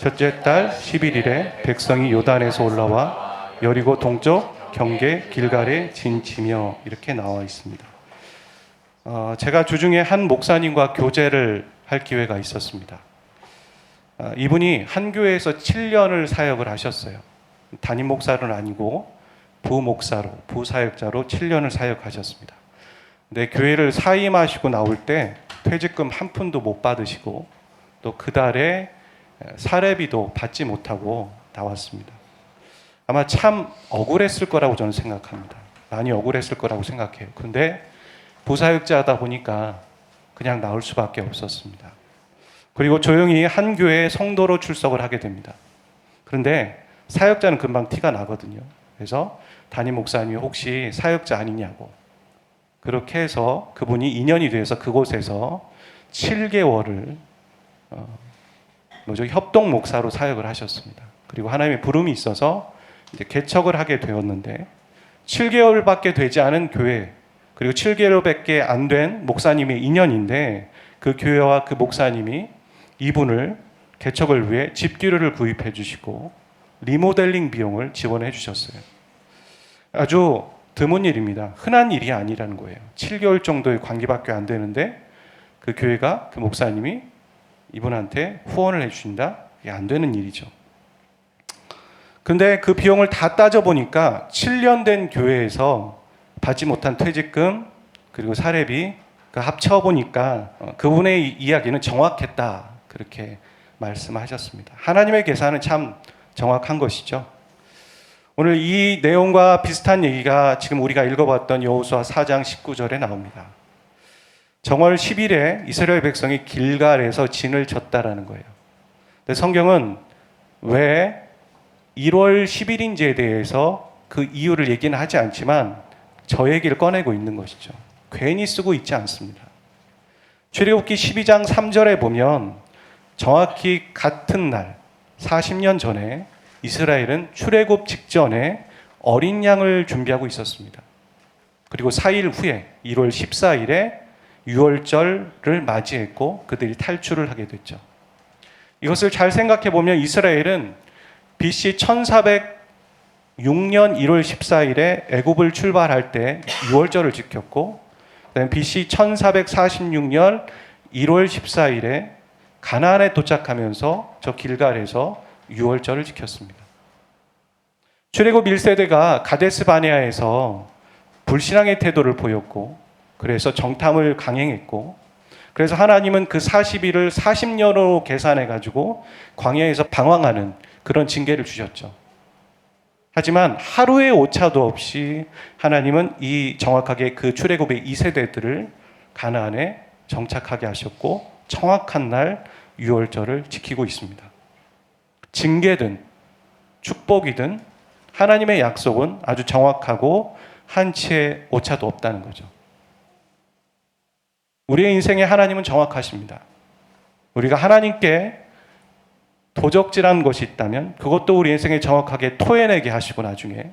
첫째 달 11일에 백성이 요단에서 올라와 여리고 동쪽 경계 길갈에 진치며 이렇게 나와 있습니다. 어, 제가 주중에 한 목사님과 교제를 할 기회가 있었습니다. 아, 이분이 한 교회에서 7년을 사역을 하셨어요. 담임 목사는 아니고 부목사로 부사역자로 7년을 사역하셨습니다. 근데 교회를 사임하시고 나올 때 퇴직금 한 푼도 못 받으시고 또 그 달에 사례비도 받지 못하고 나왔습니다. 아마 참 억울했을 거라고 저는 생각합니다. 많이 억울했을 거라고 생각해요. 근데 부사역자다 보니까 그냥 나올 수밖에 없었습니다. 그리고 조용히 한 교회에 성도로 출석을 하게 됩니다. 그런데 사역자는 금방 티가 나거든요. 그래서 담임 목사님이 혹시 사역자 아니냐고 그렇게 해서 그분이 인연이 돼서 그곳에서 7개월을 어, 뭐죠 협동 목사로 사역을 하셨습니다. 그리고 하나님의 부름이 있어서 이제 개척을 하게 되었는데 7개월밖에 되지 않은 교회 그리고 7개월밖에 안 된 목사님의 인연인데 그 교회와 그 목사님이 이분을 개척을 위해 집기류를 구입해 주시고 리모델링 비용을 지원해 주셨어요. 아주 드문 일입니다. 흔한 일이 아니라는 거예요. 7개월 정도의 관계밖에 안 되는데 그 교회가 그 목사님이 이분한테 후원을 해주신다? 이게 안 되는 일이죠. 근데 그 비용을 다 따져보니까 7년 된 교회에서 받지 못한 퇴직금 그리고 사례비 그 합쳐보니까 어, 그분의 이- 이야기는 정확했다. 그렇게 말씀하셨습니다. 하나님의 계산은 참 정확한 것이죠. 오늘 이 내용과 비슷한 얘기가 지금 우리가 읽어봤던 여호수아 4장 19절에 나옵니다. 정월 10일에 이스라엘 백성이 길갈에서 진을 쳤다라는 거예요. 근데 성경은 왜 1월 10일인지에 대해서 그 이유를 얘기는 하지 않지만 저 얘기를 꺼내고 있는 것이죠. 괜히 쓰고 있지 않습니다. 출애굽기 12장 3절에 보면 정확히 같은 날 40년 전에 이스라엘은 출애굽 직전에 어린 양을 준비하고 있었습니다. 그리고 4일 후에 1월 14일에 유월절을 맞이했고 그들이 탈출을 하게 됐죠. 이것을 잘 생각해 보면 이스라엘은 BC 1406년 1월 14일에 애굽을 출발할 때 유월절을 지켰고 그다음에 BC 1446년 1월 14일에 가나안에 도착하면서 저 길갈에서 유월절을 지켰습니다. 출애굽 1세대가 가데스 바네아에서 불신앙의 태도를 보였고 그래서 정탐을 강행했고 그래서 하나님은 그 40일을 40년으로 계산해 가지고 광야에서 방황하는 그런 징계를 주셨죠. 하지만 하루의 오차도 없이 하나님은 이 정확하게 그 출애굽의 2세대들을 가나안에 정착하게 하셨고 정확한 날 유월절을 지키고 있습니다. 징계든 축복이든 하나님의 약속은 아주 정확하고 한치의 오차도 없다는 거죠. 우리의 인생에 하나님은 정확하십니다. 우리가 하나님께 도적질한 것이 있다면 그것도 우리 인생에 정확하게 토해내게 하시고 나중에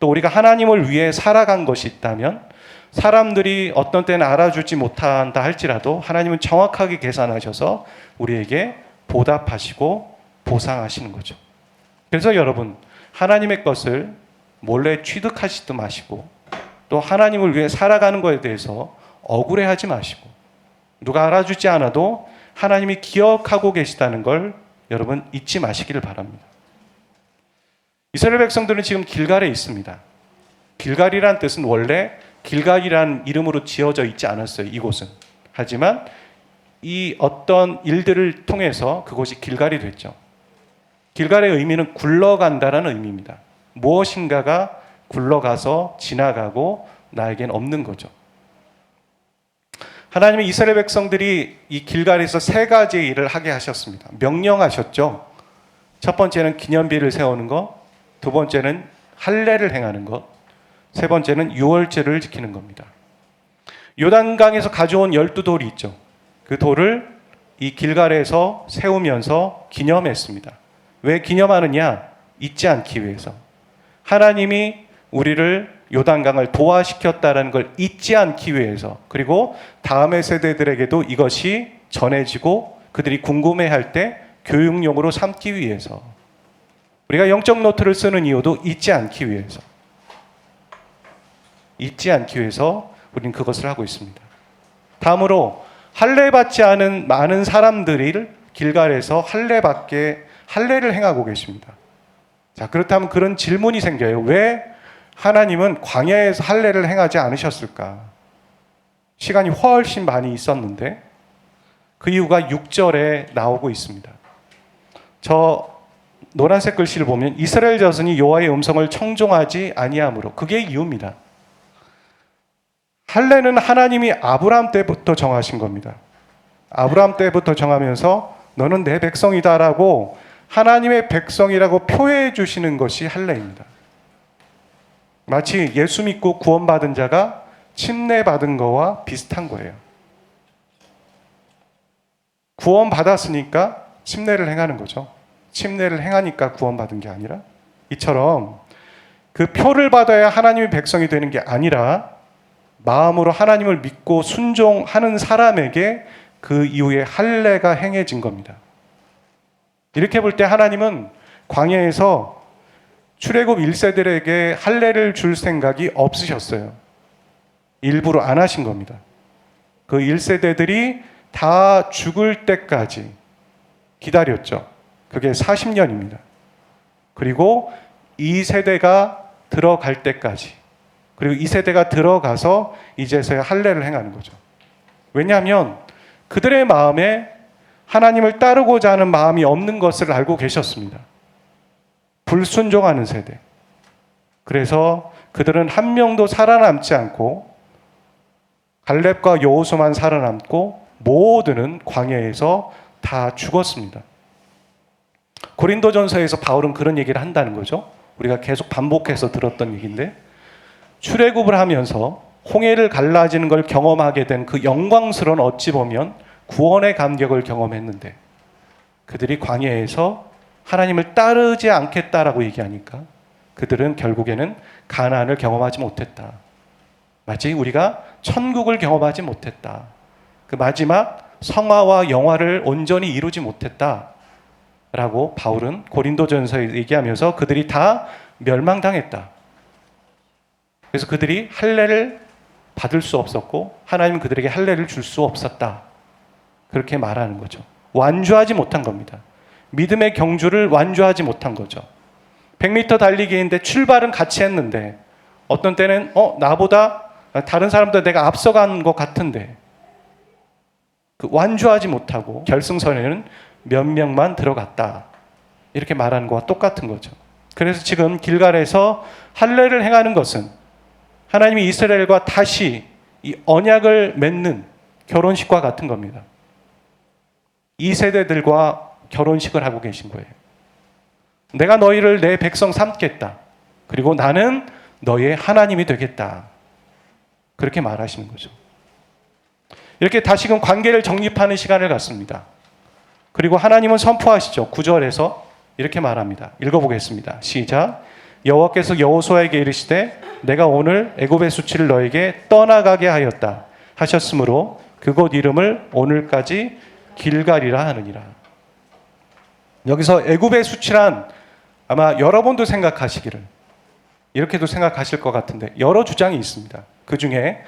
또 우리가 하나님을 위해 살아간 것이 있다면 사람들이 어떤 때는 알아주지 못한다 할지라도 하나님은 정확하게 계산하셔서 우리에게 보답하시고 보상하시는 거죠. 그래서 여러분 하나님의 것을 몰래 취득하지도 마시고 또 하나님을 위해 살아가는 것에 대해서 억울해하지 마시고 누가 알아주지 않아도 하나님이 기억하고 계시다는 걸 여러분 잊지 마시기를 바랍니다. 이스라엘 백성들은 지금 길갈에 있습니다. 길갈이란 뜻은 원래 길갈이란 이름으로 지어져 있지 않았어요. 이곳은. 하지만 이 어떤 일들을 통해서 그곳이 길갈이 됐죠. 길갈의 의미는 굴러간다라는 의미입니다. 무엇인가가 굴러가서 지나가고 나에겐 없는 거죠. 하나님은 이스라엘 백성들이 이 길갈에서 세 가지 일을 하게 하셨습니다. 명령하셨죠. 첫 번째는 기념비를 세우는 것, 두 번째는 할례를 행하는 것, 세 번째는 유월제를 지키는 겁니다. 요단강에서 가져온 열두 돌이 있죠. 그 돌을 이 길갈에서 세우면서 기념했습니다. 왜 기념하느냐? 잊지 않기 위해서. 하나님이 우리를 요단강을 도화시켰다라는 걸 잊지 않기 위해서 그리고 다음의 세대들에게도 이것이 전해지고 그들이 궁금해할 때 교육용으로 삼기 위해서 우리가 영적 노트를 쓰는 이유도 잊지 않기 위해서 잊지 않기 위해서 우리는 그것을 하고 있습니다. 다음으로 할례 받지 않은 많은 사람들이 길갈에서 할례 받게 할례를 행하고 계십니다. 자, 그렇다면 그런 질문이 생겨요. 왜 하나님은 광야에서 할례를 행하지 않으셨을까? 시간이 훨씬 많이 있었는데 그 이유가 6절에 나오고 있습니다. 저 노란색 글씨를 보면 이스라엘 자손이 여호와의 음성을 청종하지 아니하므로 그게 이유입니다. 할례는 하나님이 아브라함 때부터 정하신 겁니다. 아브라함 때부터 정하면서 너는 내 백성이다라고 하나님의 백성이라고 표해 주시는 것이 할례입니다. 마치 예수 믿고 구원받은 자가 침례받은 거와 비슷한 거예요. 구원받았으니까 침례를 행하는 거죠. 침례를 행하니까 구원받은 게 아니라 이처럼 그 표를 받아야 하나님의 백성이 되는 게 아니라 마음으로 하나님을 믿고 순종하는 사람에게 그 이후에 할례가 행해진 겁니다. 이렇게 볼 때 하나님은 광야에서 출애굽 1세들에게 할례를 줄 생각이 없으셨어요. 일부러 안 하신 겁니다. 그 1세대들이 다 죽을 때까지 기다렸죠. 그게 40년입니다. 그리고 2세대가 들어갈 때까지 그리고 2세대가 들어가서 이제서야 할례를 행하는 거죠. 왜냐하면 그들의 마음에 하나님을 따르고자 하는 마음이 없는 것을 알고 계셨습니다. 불순종하는 세대. 그래서 그들은 한 명도 살아남지 않고 갈렙과 여호수만 살아남고 모두는 광야에서 다 죽었습니다. 고린도전서에서 바울은 그런 얘기를 한다는 거죠. 우리가 계속 반복해서 들었던 얘기인데 출애굽을 하면서 홍해를 갈라지는 걸 경험하게 된 그 영광스러운 어찌 보면 구원의 감격을 경험했는데 그들이 광야에서 하나님을 따르지 않겠다라고 얘기하니까 그들은 결국에는 가나안을 경험하지 못했다. 마치 우리가 천국을 경험하지 못했다. 그 마지막 성화와 영화를 온전히 이루지 못했다. 라고 바울은 고린도전서에 얘기하면서 그들이 다 멸망당했다. 그래서 그들이 할례를 받을 수 없었고 하나님은 그들에게 할례를 줄 수 없었다. 그렇게 말하는 거죠. 완주하지 못한 겁니다. 믿음의 경주를 완주하지 못한 거죠. 100m 달리기인데 출발은 같이 했는데 어떤 때는 어 나보다 다른 사람들 내가 앞서간 것 같은데 그 완주하지 못하고 결승선에는 몇 명만 들어갔다 이렇게 말하는 거와 똑같은 거죠. 그래서 지금 길갈에서 할례를 행하는 것은 하나님이 이스라엘과 다시 이 언약을 맺는 결혼식과 같은 겁니다. 이 세대들과 결혼식을 하고 계신 거예요. 내가 너희를 내 백성 삼겠다. 그리고 나는 너의 하나님이 되겠다. 그렇게 말하시는 거죠. 이렇게 다시금 관계를 정립하는 시간을 갖습니다. 그리고 하나님은 선포하시죠. 9절에서 이렇게 말합니다. 읽어보겠습니다. 시작. 여호와께서 여호수아에게 이르시되 내가 오늘 애굽의 수치를 너에게 떠나가게 하였다 하셨으므로 그곳 이름을 오늘까지 길갈이라 하느니라. 여기서 애굽의 수치란 아마 여러분도 생각하시기를 이렇게도 생각하실 것 같은데 여러 주장이 있습니다. 그 중에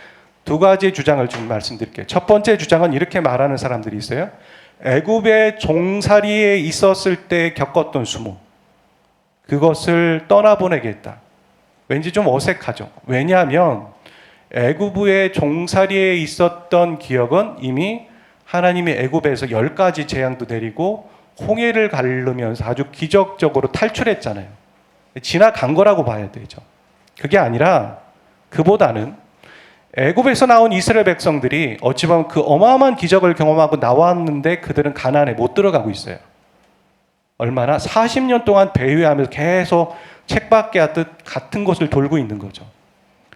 두 가지 주장을 좀 말씀드릴게요. 첫 번째 주장은 이렇게 말하는 사람들이 있어요. 애굽의 종살이에 있었을 때 겪었던 수모 그것을 떠나보내겠다. 왠지 좀 어색하죠. 왜냐하면 애굽의 종살이에 있었던 기억은 이미 하나님이 애굽에서 열 가지 재앙도 내리고 홍해를 가르면서 아주 기적적으로 탈출했잖아요. 지나간 거라고 봐야 되죠. 그게 아니라 그보다는 애굽에서 나온 이스라엘 백성들이 어찌 보면 그 어마어마한 기적을 경험하고 나왔는데 그들은 가나안에 못 들어가고 있어요. 얼마나 40년 동안 배회하면서 계속 책밖에 하듯 같은 곳을 돌고 있는 거죠.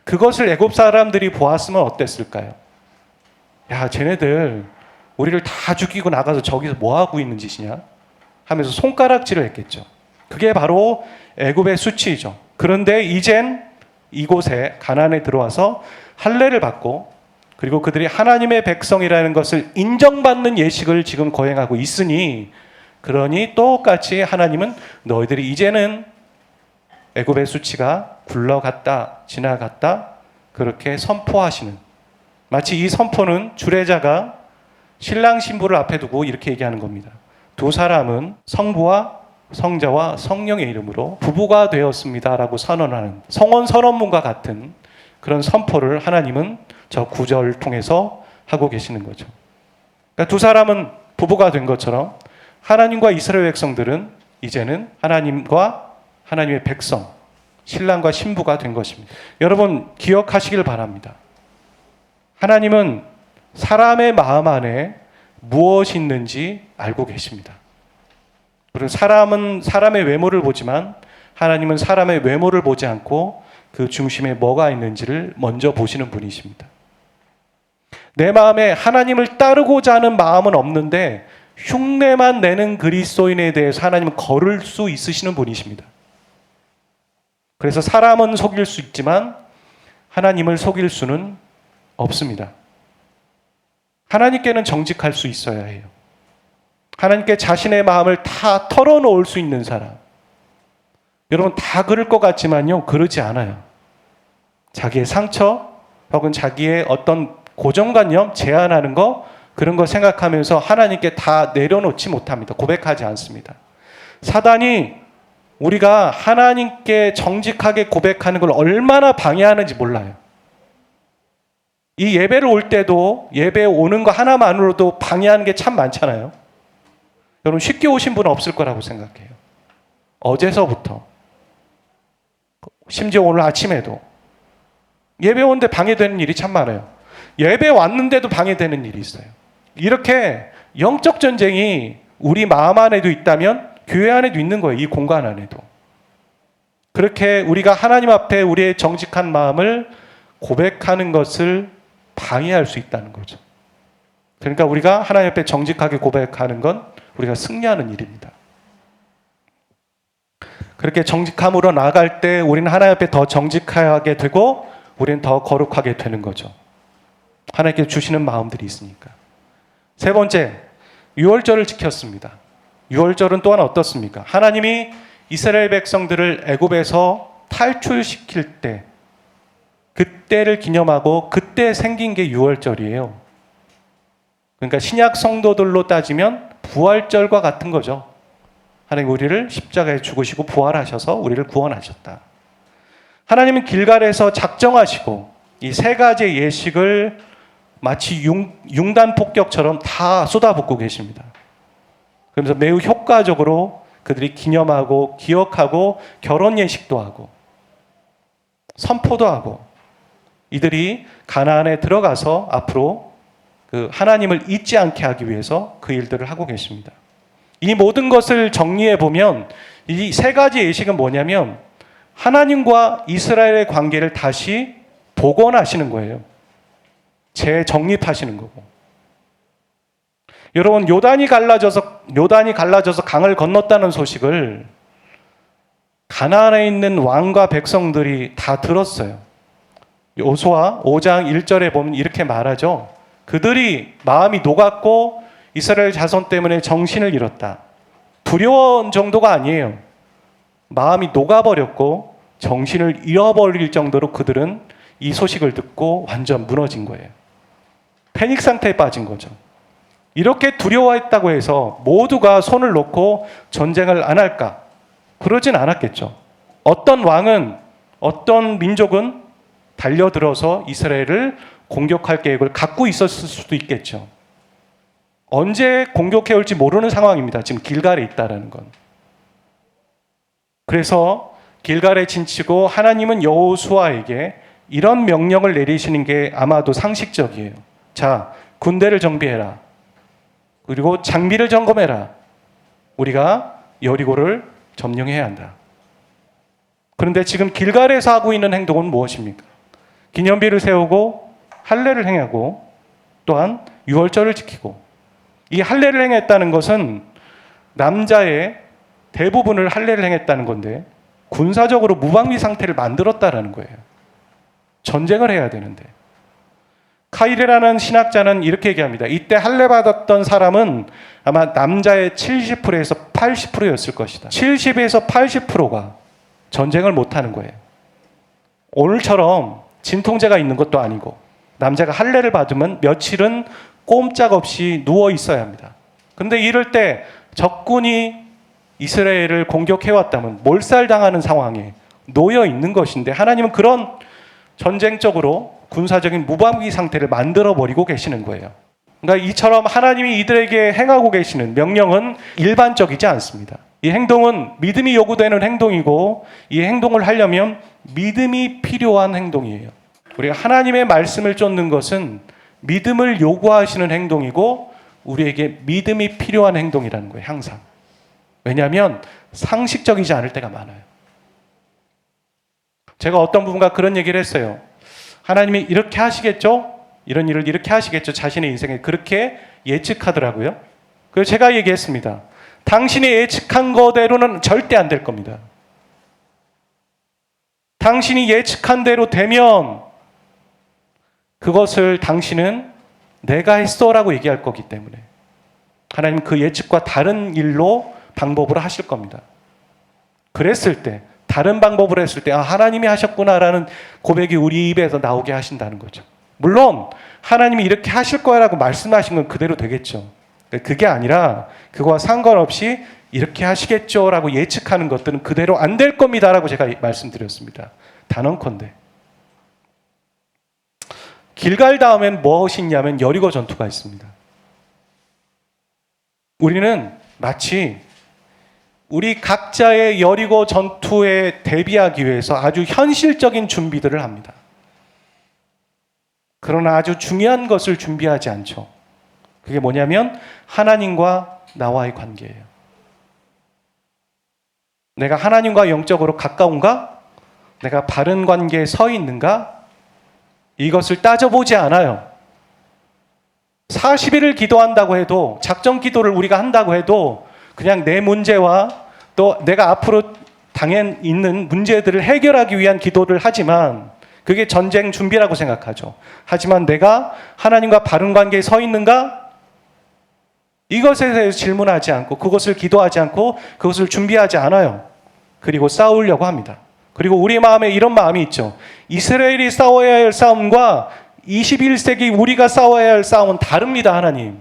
그것을 애굽 사람들이 보았으면 어땠을까요? 야, 쟤네들 우리를 다 죽이고 나가서 저기서 뭐 하고 있는 짓이냐? 하면서 손가락질을 했겠죠. 그게 바로 애굽의 수치이죠. 그런데 이젠 이곳에 가난에 들어와서 할례를 받고 그리고 그들이 하나님의 백성이라는 것을 인정받는 예식을 지금 거행하고 있으니 그러니 똑같이 하나님은 너희들이 이제는 애굽의 수치가 굴러갔다 지나갔다 그렇게 선포하시는 마치 이 선포는 주례자가 신랑 신부를 앞에 두고 이렇게 얘기하는 겁니다. 두 사람은 성부와 성자와 성령의 이름으로 부부가 되었습니다라고 선언하는 성원 선언문과 같은 그런 선포를 하나님은 저 구절을 통해서 하고 계시는 거죠. 그러니까 두 사람은 부부가 된 것처럼 하나님과 이스라엘 백성들은 이제는 하나님과 하나님의 백성, 신랑과 신부가 된 것입니다. 여러분 기억하시길 바랍니다. 하나님은 사람의 마음 안에 무엇이 있는지 알고 계십니다. 그리고 사람은 사람의 외모를 보지만 하나님은 사람의 외모를 보지 않고 그 중심에 뭐가 있는지를 먼저 보시는 분이십니다. 내 마음에 하나님을 따르고자 하는 마음은 없는데 흉내만 내는 그리스도인에 대해서 하나님은 걸을 수 있으시는 분이십니다. 그래서 사람은 속일 수 있지만 하나님을 속일 수는 없습니다. 하나님께는 정직할 수 있어야 해요. 하나님께 자신의 마음을 다 털어놓을 수 있는 사람. 여러분 다 그럴 것 같지만요, 그러지 않아요. 자기의 상처 혹은 자기의 어떤 고정관념 제한하는 거 그런 거 생각하면서 하나님께 다 내려놓지 못합니다. 고백하지 않습니다. 사단이 우리가 하나님께 정직하게 고백하는 걸 얼마나 방해하는지 몰라요. 이 예배를 올 때도 예배 오는 거 하나만으로도 방해하는 게 참 많잖아요. 여러분 쉽게 오신 분은 없을 거라고 생각해요. 어제서부터 심지어 오늘 아침에도 예배 오는데 방해되는 일이 참 많아요. 예배 왔는데도 방해되는 일이 있어요. 이렇게 영적 전쟁이 우리 마음 안에도 있다면 교회 안에도 있는 거예요. 이 공간 안에도. 그렇게 우리가 하나님 앞에 우리의 정직한 마음을 고백하는 것을 방해할 수 있다는 거죠. 그러니까 우리가 하나님 앞에 정직하게 고백하는 건 우리가 승리하는 일입니다. 그렇게 정직함으로 나아갈 때 우리는 하나님 앞에 더 정직하게 되고 우리는 더 거룩하게 되는 거죠. 하나님께 주시는 마음들이 있으니까. 세 번째, 유월절을 지켰습니다. 유월절은 또한 어떻습니까? 하나님이 이스라엘 백성들을 애굽에서 탈출시킬 때 그때를 기념하고 그때 생긴 게 유월절이에요. 그러니까 신약 성도들로 따지면 부활절과 같은 거죠. 하나님 우리를 십자가에 죽으시고 부활하셔서 우리를 구원하셨다. 하나님은 길갈에서 작정하시고 이 세 가지의 예식을 마치 융, 융단 폭격처럼 다 쏟아붓고 계십니다. 그러면서 매우 효과적으로 그들이 기념하고 기억하고 결혼 예식도 하고 선포도 하고 이들이 가나안에 들어가서 앞으로 그 하나님을 잊지 않게 하기 위해서 그 일들을 하고 계십니다. 이 모든 것을 정리해 보면 이 세 가지 예식은 뭐냐면 하나님과 이스라엘의 관계를 다시 복원하시는 거예요. 재정립하시는 거고. 여러분 요단이 갈라져서 요단이 갈라져서 강을 건넜다는 소식을 가나안에 있는 왕과 백성들이 다 들었어요. 요수아 5장 1절에 보면 이렇게 말하죠. 그들이 마음이 녹았고 이스라엘 자손 때문에 정신을 잃었다. 두려운 정도가 아니에요. 마음이 녹아버렸고 정신을 잃어버릴 정도로 그들은 이 소식을 듣고 완전 무너진 거예요. 패닉 상태에 빠진 거죠. 이렇게 두려워했다고 해서 모두가 손을 놓고 전쟁을 안 할까? 그러진 않았겠죠. 어떤 왕은, 어떤 민족은 달려들어서 이스라엘을 공격할 계획을 갖고 있었을 수도 있겠죠. 언제 공격해 올지 모르는 상황입니다. 지금 길갈에 있다라는 건. 그래서 길갈에 진치고 하나님은 여호수아에게 이런 명령을 내리시는 게 아마도 상식적이에요. 자, 군대를 정비해라. 그리고 장비를 점검해라. 우리가 여리고를 점령해야 한다. 그런데 지금 길갈에서 하고 있는 행동은 무엇입니까? 기념비를 세우고 할례를 행하고 또한 유월절을 지키고 이 할례를 행했다는 것은 남자의 대부분을 할례를 행했다는 건데 군사적으로 무방비 상태를 만들었다라는 거예요. 전쟁을 해야 되는데 카일이라는 신학자는 이렇게 얘기합니다. 이때 할례 받았던 사람은 아마 남자의 70%에서 80%였을 것이다. 70에서 80%가 전쟁을 못 하는 거예요. 오늘처럼 진통제가 있는 것도 아니고 남자가 할례를 받으면 며칠은 꼼짝없이 누워 있어야 합니다. 근데 이럴 때 적군이 이스라엘을 공격해 왔다면 몰살당하는 상황에 놓여 있는 것인데 하나님은 그런 전쟁적으로 군사적인 무방비 상태를 만들어 버리고 계시는 거예요. 그러니까 이처럼 하나님이 이들에게 행하고 계시는 명령은 일반적이지 않습니다. 이 행동은 믿음이 요구되는 행동이고 이 행동을 하려면 믿음이 필요한 행동이에요. 우리가 하나님의 말씀을 쫓는 것은 믿음을 요구하시는 행동이고 우리에게 믿음이 필요한 행동이라는 거예요. 항상. 왜냐하면 상식적이지 않을 때가 많아요. 제가 어떤 분과 그런 얘기를 했어요. 하나님이 이렇게 하시겠죠? 이런 일을 이렇게 하시겠죠? 자신의 인생에 그렇게 예측하더라고요. 그래서 제가 얘기했습니다. 당신이 예측한 거대로는 절대 안 될 겁니다. 당신이 예측한 대로 되면 그것을 당신은 내가 했어라고 얘기할 거기 때문에 하나님 그 예측과 다른 일로 방법으로 하실 겁니다. 그랬을 때 다른 방법으로 했을 때 아, 하나님이 하셨구나라는 고백이 우리 입에서 나오게 하신다는 거죠. 물론 하나님이 이렇게 하실 거라고 말씀하신 건 그대로 되겠죠. 그게 아니라 그거와 상관없이 이렇게 하시겠죠라고 예측하는 것들은 그대로 안 될 겁니다라고 제가 말씀드렸습니다. 단언컨대. 길갈 다음엔 무엇이 있냐면 여리고 전투가 있습니다. 우리는 마치 우리 각자의 여리고 전투에 대비하기 위해서 아주 현실적인 준비들을 합니다. 그러나 아주 중요한 것을 준비하지 않죠. 그게 뭐냐면 하나님과 나와의 관계예요. 내가 하나님과 영적으로 가까운가? 내가 바른 관계에 서 있는가? 이것을 따져보지 않아요. 40일을 기도한다고 해도, 작전 기도를 우리가 한다고 해도, 그냥 내 문제와 또 내가 앞으로 당연 있는 문제들을 해결하기 위한 기도를 하지만, 그게 전쟁 준비라고 생각하죠. 하지만 내가 하나님과 바른 관계에 서 있는가? 이것에 대해서 질문하지 않고, 그것을 기도하지 않고, 그것을 준비하지 않아요. 그리고 싸우려고 합니다. 그리고 우리 마음에 이런 마음이 있죠. 이스라엘이 싸워야 할 싸움과 21세기 우리가 싸워야 할 싸움은 다릅니다, 하나님.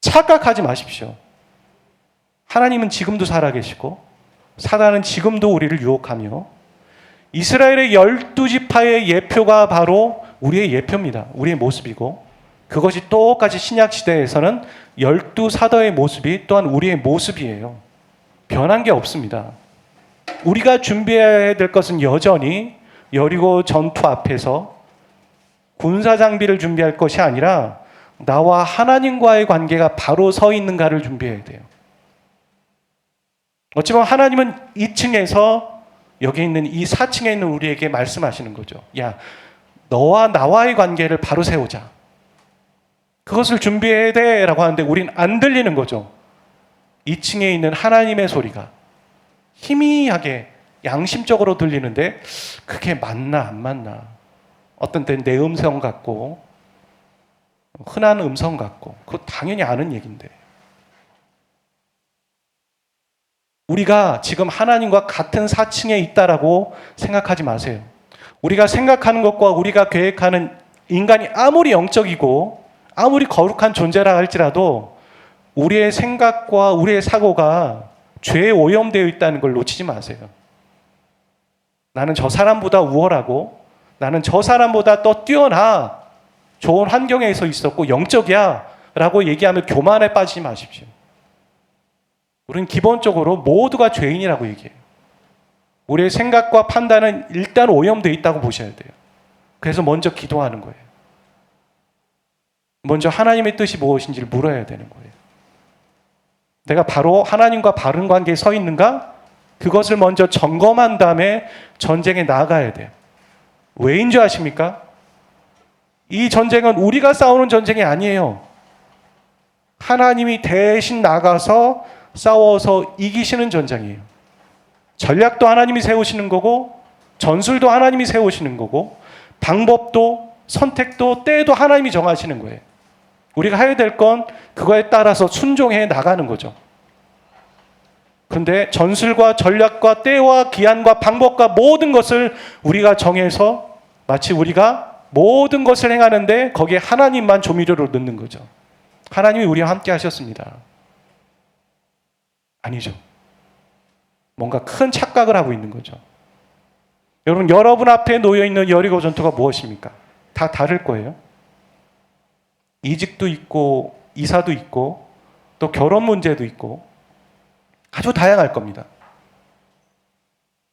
착각하지 마십시오. 하나님은 지금도 살아계시고, 사단은 지금도 우리를 유혹하며, 이스라엘의 열두 지파의 예표가 바로 우리의 예표입니다. 우리의 모습이고, 그것이 똑같이 신약 시대에서는 열두 사도의 모습이 또한 우리의 모습이에요. 변한 게 없습니다. 우리가 준비해야 될 것은 여전히 여리고 전투 앞에서 군사 장비를 준비할 것이 아니라 나와 하나님과의 관계가 바로 서 있는가를 준비해야 돼요. 어찌 보면 하나님은 2층에서 여기 있는 이 4층에 있는 우리에게 말씀하시는 거죠. 야, 너와 나와의 관계를 바로 세우자. 그것을 준비해야 돼. 라고 하는데 우린 안 들리는 거죠. 2층에 있는 하나님의 소리가 희미하게 양심적으로 들리는데 그게 맞나 안 맞나 어떤 때는 내 음성 같고 흔한 음성 같고 그거 당연히 아는 얘기인데 우리가 지금 하나님과 같은 사층에 있다라고 생각하지 마세요. 우리가 생각하는 것과 우리가 계획하는 인간이 아무리 영적이고 아무리 거룩한 존재라 할지라도 우리의 생각과 우리의 사고가 죄에 오염되어 있다는 걸 놓치지 마세요. 나는 저 사람보다 우월하고 나는 저 사람보다 더 뛰어나 좋은 환경에서 있었고 영적이야 라고 얘기하면 교만에 빠지지 마십시오. 우리는 기본적으로 모두가 죄인이라고 얘기해요. 우리의 생각과 판단은 일단 오염되어 있다고 보셔야 돼요. 그래서 먼저 기도하는 거예요. 먼저 하나님의 뜻이 무엇인지를 물어야 되는 거예요. 내가 바로 하나님과 바른 관계에 서 있는가? 그것을 먼저 점검한 다음에 전쟁에 나가야 돼요. 왜인 줄 아십니까? 이 전쟁은 우리가 싸우는 전쟁이 아니에요. 하나님이 대신 나가서 싸워서 이기시는 전쟁이에요. 전략도 하나님이 세우시는 거고, 전술도 하나님이 세우시는 거고, 방법도 선택도 때도 하나님이 정하시는 거예요. 우리가 해야 될 건 그거에 따라서 순종해 나가는 거죠. 그런데 전술과 전략과 때와 기한과 방법과 모든 것을 우리가 정해서 마치 우리가 모든 것을 행하는데 거기에 하나님만 조미료로 넣는 거죠. 하나님이 우리와 함께 하셨습니다. 아니죠. 뭔가 큰 착각을 하고 있는 거죠. 여러분, 여러분 앞에 놓여 있는 여리고 전투가 무엇입니까? 다 다를 거예요. 이직도 있고, 이사도 있고, 또 결혼 문제도 있고, 아주 다양할 겁니다.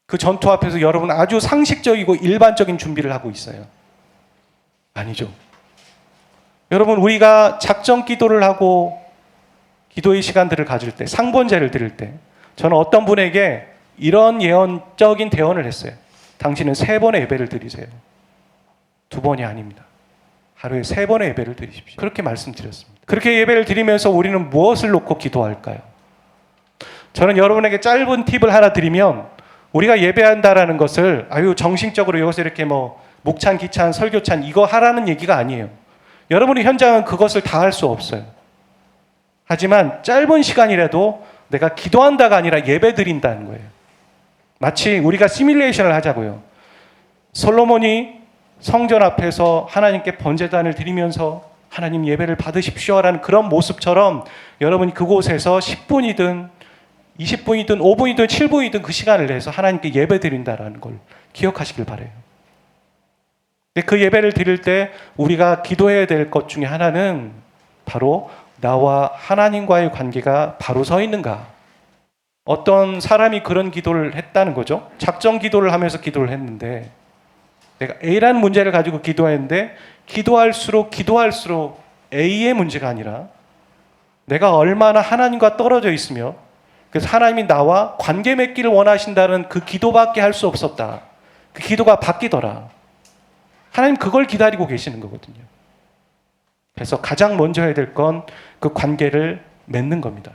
그 전투 앞에서 여러분 아주 상식적이고 일반적인 준비를 하고 있어요. 아니죠. 여러분, 우리가 작전 기도를 하고 기도의 시간들을 가질 때, 상번제를 드릴 때, 저는 어떤 분에게 이런 예언적인 대언을 했어요. 당신은 세 번의 예배를 드리세요. 두 번이 아닙니다. 하루에 세 번의 예배를 드리십시오. 그렇게 말씀드렸습니다. 그렇게 예배를 드리면서 우리는 무엇을 놓고 기도할까요? 저는 여러분에게 짧은 팁을 하나 드리면 우리가 예배한다라는 것을 아유 정신적으로 여기서 이렇게 뭐 목찬 기찬 설교찬 이거 하라는 얘기가 아니에요. 여러분의 현장은 그것을 다 할 수 없어요. 하지만 짧은 시간이라도 내가 기도한다가 아니라 예배 드린다는 거예요. 마치 우리가 시뮬레이션을 하자고요. 솔로몬이 성전 앞에서 하나님께 번제단을 드리면서 하나님 예배를 받으십시오라는 그런 모습처럼 여러분이 그곳에서 10분이든 20분이든 5분이든 7분이든 그 시간을 내서 하나님께 예배 드린다라는 걸 기억하시길 바래요. 그 예배를 드릴 때 우리가 기도해야 될 것 중에 하나는 바로 나와 하나님과의 관계가 바로 서 있는가? 어떤 사람이 그런 기도를 했다는 거죠. 작정 기도를 하면서 기도를 했는데 내가 A라는 문제를 가지고 기도했는데 기도할수록 기도할수록 A의 문제가 아니라 내가 얼마나 하나님과 떨어져 있으며 그래서 하나님이 나와 관계 맺기를 원하신다는 그 기도밖에 할 수 없었다. 그 기도가 바뀌더라. 하나님 그걸 기다리고 계시는 거거든요. 그래서 가장 먼저 해야 될 건 그 관계를 맺는 겁니다.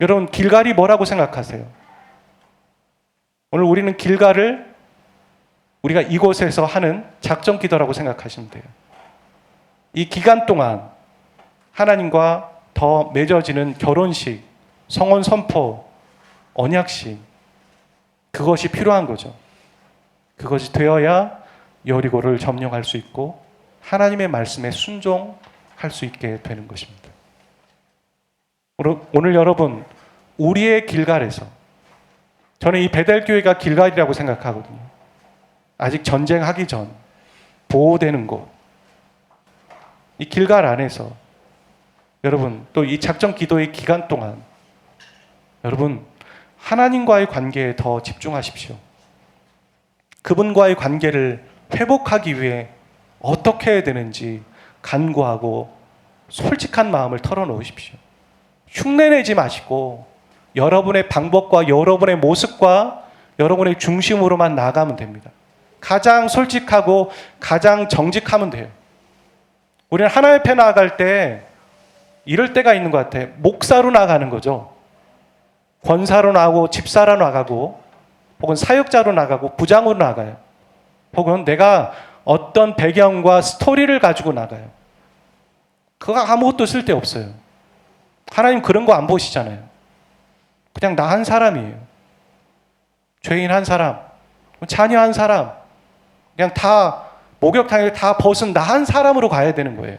여러분 길갈이 뭐라고 생각하세요? 오늘 우리는 길갈을 우리가 이곳에서 하는 작전 기도라고 생각하시면 돼요. 이 기간 동안 하나님과 더 맺어지는 결혼식, 성원 선포, 언약식 그것이 필요한 거죠. 그것이 되어야 여리고를 점령할 수 있고 하나님의 말씀에 순종할 수 있게 되는 것입니다. 오늘 여러분 우리의 길갈에서 저는 이 베델 교회가 길갈이라고 생각하거든요. 아직 전쟁하기 전 보호되는 곳. 이 길갈 안에서 여러분 또 이 작전 기도의 기간 동안 여러분 하나님과의 관계에 더 집중하십시오. 그분과의 관계를 회복하기 위해 어떻게 해야 되는지 간구하고 솔직한 마음을 털어놓으십시오. 흉내내지 마시고 여러분의 방법과 여러분의 모습과 여러분의 중심으로만 나가면 됩니다. 가장 솔직하고 가장 정직하면 돼요. 우리는 하나님 앞에 나아갈 때 이럴 때가 있는 것 같아요. 목사로 나가는 거죠. 권사로 나가고 집사로 나가고 혹은 사역자로 나가고 부장으로 나가요. 혹은 내가 어떤 배경과 스토리를 가지고 나가요. 그거 아무것도 쓸데없어요. 하나님 그런 거 안 보시잖아요. 그냥 나 한 사람이에요. 죄인 한 사람, 자녀 한 사람, 그냥 다 목욕탕에 다 벗은 나 한 사람으로 가야 되는 거예요.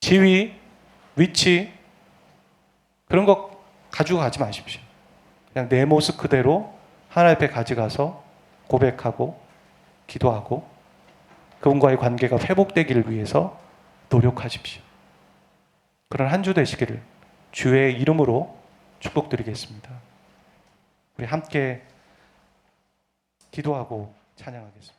지위, 위치, 그런 거 가지고 가지 마십시오. 그냥 내 모습 그대로 하나님 앞에 가져가서 고백하고 기도하고 그분과의 관계가 회복되기를 위해서 노력하십시오. 그런 한 주 되시기를 주의 이름으로 축복드리겠습니다. 우리 함께 기도하고 찬양하겠습니다.